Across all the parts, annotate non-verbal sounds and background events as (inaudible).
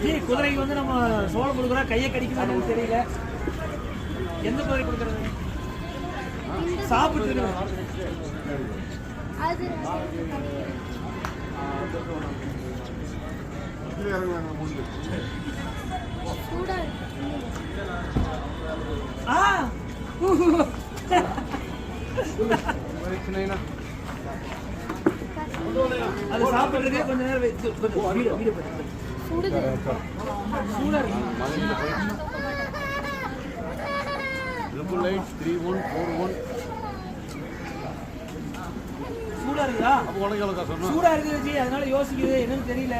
G குதிரைக்கு வந்து நம்ம சோளம் கொடுக்குறோம் கையை கடிக்குதான்னு தெரியல. எந்த குதிரை கொடுக்குறது? சாப்பிட்டு அது சாப்பிடுறதே ஆ. அது கொஞ்ச நேரம் வீடு வீடு சுடுது. சூடா இருக்கு triple eight three one four one சூடா இருக்குதா? அப்போ உனக்கு எவ்வளோ சூடா இருக்குது ஜி அதனால யோசிக்குது என்னன்னு தெரியல.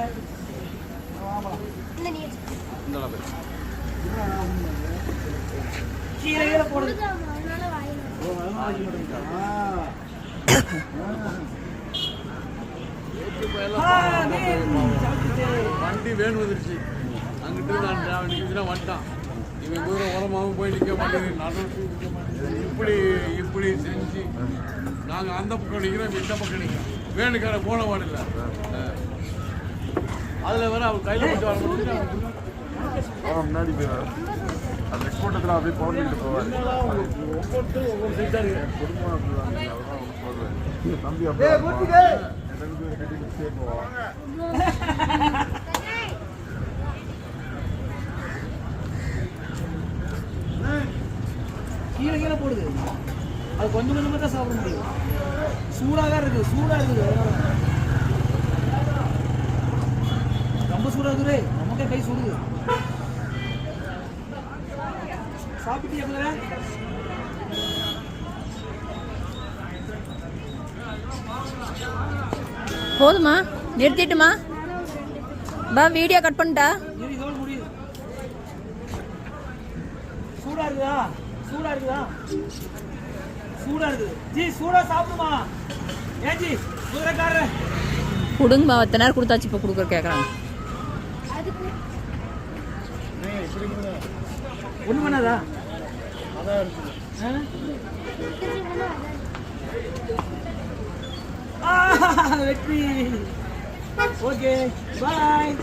கீழே கீழே போடுது வண்டி வேணும் வந்துருச்சு அங்கிட்டு நான் டிராவல் நிற்கிறதுனா வந்துட்டான். இவன் குதிரை உரமாகவும் போய் நிற்க மாட்டேங்குது. நிற்க மாட்டேங்குது. இப்படி இப்படி செஞ்சு நாங்கள் அந்த பக்கம் நிற்கிறோம் இந்த பக்கம் நிற்கிறோம் வேணுக்கார போன பாடில்ல அதில் வேற அவர் கையில் வச்சு வர முடியும்? முன்னாடி போயிடும் அந்த எக்ஸ்போர்ட்டத்தில் அப்படியே பவுண்ட் போவார். ஒவ்வொரு சைட்டாக இருக்குது குடும்பம். தம்பி அப்படியே கீழே கீழே போடுது. அது கொஞ்சம் கொஞ்சமாக தான் சாப்பிட முடியும் சூடாக தான் இருக்குது சூடாக இருக்குது. ரொம்ப சூடாக இருக்குது. நமக்கே கை சுடுது. சாப்பிட்டு எவ்வளோ போதுமா? நிறுத்திட்டுமா? பா வீடியோ கட் பண்ணிட்டா? சூடா இருக்குதா? சூடா இருக்குதா? சூடா இருக்குது. ஜி சூடா சாப்பிடுமா? ஏன் ஜி குதிரைக்காரர். கொடுங்கம்மா ஒத்த நேரம் கொடுத்தாச்சு இப்போ கொடுக்குற கேட்குறாங்க அதுக்கு ஒண்ணு பண்ணாதா? அதான் ஆ, (laughs) வெற்றி ஓகே பாய்